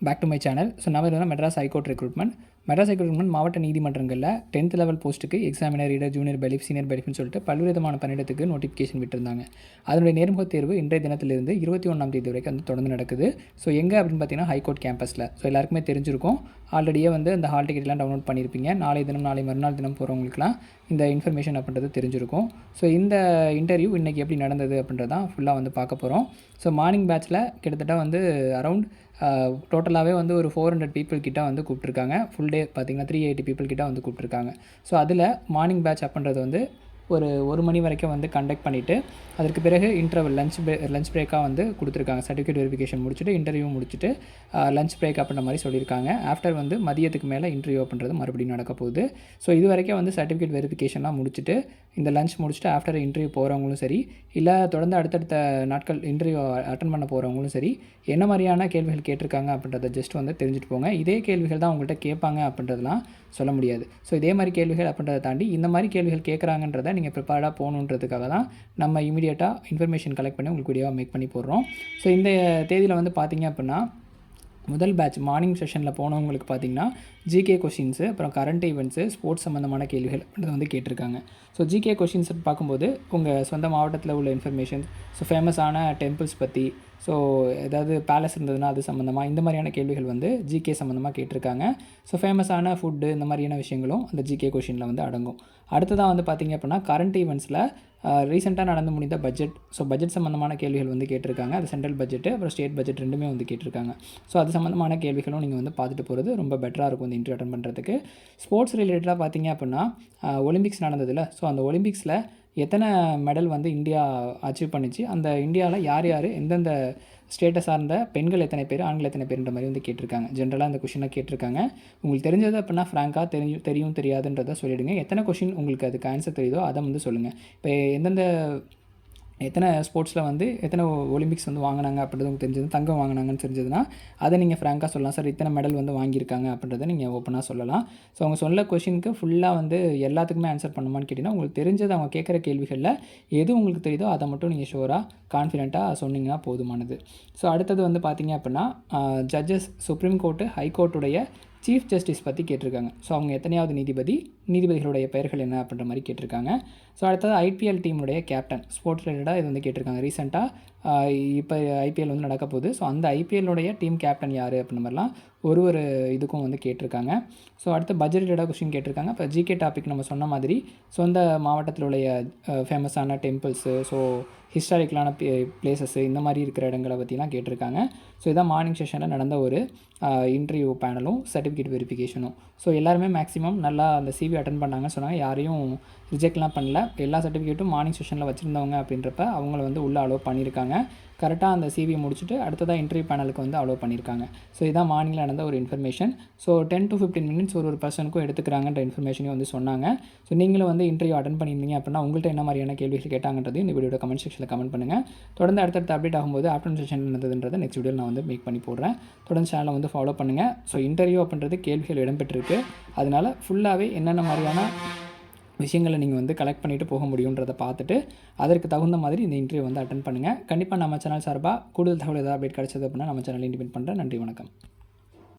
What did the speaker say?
Back to my channel so நம்ம இது Madras high court recruitment Madras high court மாவட்ட நீதிமன்றங்களில் டென்த் லெவல் போஸ்ட்டுக்கு examiner reader junior bailiff senior பெலிஃப்னு சொல்லிட்டு பல்வேறு விதமான பணியிடத்துக்கு நோட்டிஃபிகேஷன் விட்டுருந்தாங்க. அதனுடைய நேர்முக தேர்வு இன்றைய தினத்திலிருந்து இருபத்தி ஒன்றாம் தேதி வரைக்கும் வந்து தொடர்ந்து நடக்குது. ஸோ எங்கே அப்படின்னு பார்த்தீங்கன்னா ஹைகோர்ட் கேம்பஸில் ஸோ எல்லாருக்குமே தெரிஞ்சிருக்கும். ஆல்ரெடியே வந்து அந்த ஹால் டிக்கெட்லாம் டவுன்லோட் பண்ணியிருப்பீங்க நாளை தினம் நாளை மறுநாள் தினம் போகிறவங்களுக்குலாம் இந்த இன்ஃபர்மேஷன் அப்படின்றது தெரிஞ்சிருக்கும். ஸோ இந்த இன்டர்வியூ இன்றைக்கி எப்படி நடந்தது அப்படின்றதான் ஃபுல்லாக வந்து பார்க்க போகிறோம் ஸோ மார்னிங் பேட்ச்சில் கிட்டத்தட்ட வந்து அரவுண்ட் டோட்டலாகவே வந்து ஒரு ஃபோர் ஹண்ட்ரட் பீப்புள் கிட்ட வந்து கூப்பிட்ருக்காங்க ஃபுல் டே பார்த்திங்கன்னா த்ரீ எயிட்டி பீப்புள் கிட்ட வந்து கூப்பிட்ருக்காங்க ஸோ அதில் மார்னிங் பேட்ச் அப்படின்றது வந்து ஒரு ஒரு மணி வரைக்கும் வந்து கண்டக்ட் பண்ணிவிட்டு அதற்கு பிறகு இன்டர்வல் லஞ்ச் பிரே லஞ்ச் பிரேக்காக வந்து கொடுத்துருக்காங்க. சர்டிஃபிகேட் வெரிஃபிகேஷன் முடிச்சுட்டு இன்டர்வியூ முடிச்சுட்டு லஞ்ச் பிரேக் அப்படின்ற மாதிரி சொல்லியிருக்காங்க. ஆஃப்டர் வந்து மதியத்துக்கு மேலே இன்டர்வியூ அப்படின்றது மறுபடியும் நடக்க போகுது. ஸோ இது வரைக்கும் வந்து சர்டிஃபிகேட் வெரிஃபிகேஷன்லாம் முடிச்சுட்டு இந்த லஞ்ச் முடிச்சுட்டு ஆஃப்டர் இன்டர்வியூ போகிறவங்களும் சரி இல்லை தொடர்ந்து அடுத்தடுத்த நாட்கள் இன்டர்வியூ அட்டன் பண்ண போகிறவங்களும் சரி என்ன மாதிரியான கேள்விகள் கேட்டிருக்காங்க அப்படின்றத ஜஸ்ட் வந்து தெரிஞ்சுட்டு போங்க. இதே கேள்விகள் தான் உங்கள்கிட்ட கேட்பாங்க அப்படின்றதுலாம் சொல்ல முடியாது. ஸோ இதே மாதிரி கேள்விகள் அப்படின்றத தாண்டி இந்த மாதிரி கேள்விகள் கேட்குறாங்கன்றத நீங்கள் ப்ரிப்பேர்டாக போகணுன்றதுக்காக தான் நம்ம இமீடியட்டாக இன்ஃபர்மேஷன் கலெக்ட் பண்ணி உங்களுக்கு வீடியோவாக மேக் பண்ணி போடுறோம். ஸோ இந்த தேதியில் வந்து பார்த்தீங்க அப்படின்னா முதல் பேட்ச் மார்னிங் செஷனில் போனவங்களுக்கு பார்த்தீங்கன்னா ஜிகே கொஷின்ஸு அப்புறம் கரண்ட் ஈவெண்ட்ஸு ஸ்போர்ட்ஸ் சம்மந்தமான கேள்விகள் அப்படின்றத வந்து கேட்டிருக்காங்க. ஸோ ஜிகே கொஷின்ஸ் பார்க்கும்போது உங்கள் சொந்த மாவட்டத்தில் உள்ள இன்ஃபர்மேஷன் ஸோ ஃபேமஸான டெம்பிள்ஸ் பற்றி ஸோ ஏதாவது பேலஸ் இருந்ததுன்னா அது சம்மந்தமாக இந்த மாதிரியான கேள்விகள் வந்து ஜிகே சம்மந்தமாக கேட்டிருக்காங்க. ஸோ ஃபேமஸான ஃபுட்டு இந்த மாதிரியான விஷயங்களும் அந்த ஜிகே கொஷினில் வந்து அடங்கும். அடுத்ததாக வந்து பார்த்திங்க அப்படின்னா கரண்ட் ஈவெண்ட்ஸில் ரீசெண்டாக நடந்து முடிந்த பட்ஜெட் ஸோ பட்ஜெட் சம்மந்தமான கேள்விகள் வந்து கேட்டிருக்காங்க. அது சென்ட்ரல் பட்ஜெட்டு அப்புறம் ஸ்டேட் பட்ஜெட் ரெண்டுமே வந்து கேட்டிருக்காங்க. ஸோ அது சம்மந்தமான கேள்விகளும் நீங்கள் வந்து பார்த்துட்டு போகிறது ரொம்ப பெட்டராக இருக்கும் இந்த இன்டர்வியூ அட்டன் பண்ணுறதுக்கு ஸ்போர்ட்ஸ் ரிலேட்டடாக பார்த்தீங்க அப்படின்னா ஒலிம்பிக்ஸ் நடந்ததில்ல ஸோ அந்த ஒலிம்பிக்ஸில் எத்தனை மெடல் வந்து இந்தியா அச்சீவ் பண்ணிச்சு? அந்த இந்தியாவில் யார் யார் எந்தெந்த ஸ்டேட்டை சார்ந்த பெண்கள் எத்தனை பேர் ஆண்கள் எத்தனை பேருன்ற மாதிரி வந்து கேட்டிருக்காங்க. ஜென்ரலாக அந்த கொஷினை கேட்டிருக்காங்க. உங்களுக்கு தெரிஞ்சது அப்படின்னா ஃப்ராங்காக தெரியும் தெரியும் தெரியாதுன்றதை சொல்லிவிடுங்க எத்தனை கொஷின் உங்களுக்கு அதுக்கு ஆன்சர் தெரியுதோ அதை வந்து சொல்லுங்கள் இப்போ எந்தெந்த எத்தனை ஸ்போர்ட்ஸில் வந்து எத்தனை ஒலிம்பிக்ஸ் வந்து வாங்கினாங்க அப்படின்றது உங்களுக்கு தெரிஞ்சது தங்கம் வாங்கினாங்கன்னு தெரிஞ்சதுன்னா அதை நீங்கள் ஃப்ராங்காக சொல்லலாம். சார் இத்தனை மெடல் வந்து வாங்கியிருக்காங்க அப்படின்றத நீங்கள் ஓப்பனாக சொல்லலாம். ஸோ அவங்க சொல்ல கொஷினுக்கு ஃபுல்லாக வந்து எல்லாத்துக்குமே ஆன்சர் பண்ணுமான்னு கேட்டிங்கன்னா உங்களுக்கு தெரிஞ்சது அவங்க கேட்குற கேள்விகளில் எது உங்களுக்கு தெரியுதோ அதை மட்டும் நீங்கள் ஷோராக கான்ஃபிடென்ட்டாக சொன்னீங்கன்னா போதுமானது. ஸோ அடுத்தது வந்து பார்த்தீங்க அப்படின்னா ஜட்ஜஸ் சுப்ரீம் கோர்ட்டு ஹைகோர்ட்டுடைய சீஃப் ஜஸ்டிஸ் பற்றி கேட்டிருக்காங்க. ஸோ அவங்க எத்தனையாவது நீதிபதி? நீதிபதிகளுடைய பெயர்கள் என்ன அப்படின்ற மாதிரி கேட்டிருக்காங்க. ஸோ அடுத்தது ஐபிஎல் டீமுடைய கேப்டன் ஸ்போர்ட்ஸ் ரிலேட்டடாக இது வந்து கேட்டிருக்காங்க ரீசெண்டாக இப்போ ஐபிஎல் வந்து நடக்க போகுது. ஸோ அந்த ஐபிஎல்லுடைய டீம் கேப்டன் யார் அப்படின்ற மாதிரிலாம் ஒரு ஒரு இதுக்கும் வந்து கேட்டிருக்காங்க. ஸோ அடுத்து பட்ஜெட் ரிலேட்டாக கொஸ்டின் கேட்டிருக்காங்க. இப்போ ஜிகே டாபிக் நம்ம சொன்ன மாதிரி சொந்த மாவட்டத்தில் உடைய ஃபேமஸான டெம்பிள்ஸு ஸோ ஹிஸ்டாரிக்கலான பிளேசஸ்ஸு இந்த மாதிரி இருக்கிற இடங்களை பற்றிலாம் கேட்டிருக்காங்க. ஸோ இதான் மார்னிங் செஷனில் நடந்த ஒரு இன்டர்வியூ பேனலும் சர்டிஃபிகேட் வெரிஃபிகேஷனும் ஸோ எல்லாருமே மேக்ஸிமம் நல்லா அந்த சிவி அட்டன் பண்ணாங்கன்னு சொன்னாங்க. யாரையும் ரிஜெக்ட்லாம் பண்ணல. எல்லா சர்டிஃபிகேட்டும் மார்னிங் செஷனில் வச்சுருந்தவங்க அப்படின்றப்ப அவங்கள வந்து உள்ளே அலோவ் பண்ணியிருக்காங்க. கரெக்டாக அந்த சிவியை முடிச்சுட்டு அடுத்ததாக இன்டர்வியூ பேனலுக்கு வந்து அலோவ் பண்ணியிருக்காங்க. ஸோ இதான் மார்னிங்கில் நடந்த ஒரு information so ten to fifteen minutes ஒரு ஒரு பர்சனுக்கும் எடுத்துக்கிறாங்கன்ற இன்ஃபர்மேஷனையும் வந்து சொன்னாங்க. ஸோ நீங்களும் வந்து இன்டர்வியூ அட்டன் பண்ணியிருந்தீங்க அப்படின்னா உங்கள்கிட்ட என்ன மாதிரியான கேள்விகள் கேட்டாங்கன்றது இந்த வீடியோட கமெண்ட் செக்ஷனில் கமெண்ட் பண்ணுங்கள் தொடர்ந்து அடுத்தடுத்த அப்டேட் ஆகும்போது ஆஃப்டர்நூன் செஷன் நடந்ததுன்றதை நெக்ஸ்ட் வீடியோ நான் வந்து மேக் பண்ணி போடுறேன். தொடர்ந்து சேனலை வந்து ஃபாலோ பண்ணுங்கள் ஸோ இன்டர்வியூ அப்படின்றது கேள்விகள் இடம்பெற்றிருக்கு. அதனால் ஃபுல்லாகவே என்னென்ன மாதிரியான விஷயங்களை நீங்கள் வந்து கலெக்ட் பண்ணிவிட்டு போக முடியுன்றதை பார்த்துட்டு அதற்கு தகுந்த மாதிரி இந்த இன்டர்வியூ வந்து அட்டன் பண்ணுங்கள் கண்டிப்பாக நம்ம சேனல் சார்பாக கூடுதல் தகவல் ஏதாவது அப்டேட் கிடச்சது அப்படின்னா நம்ம சேனல் இண்டிபெண்ட் பண்ணுறேன் நன்றி வணக்கம்.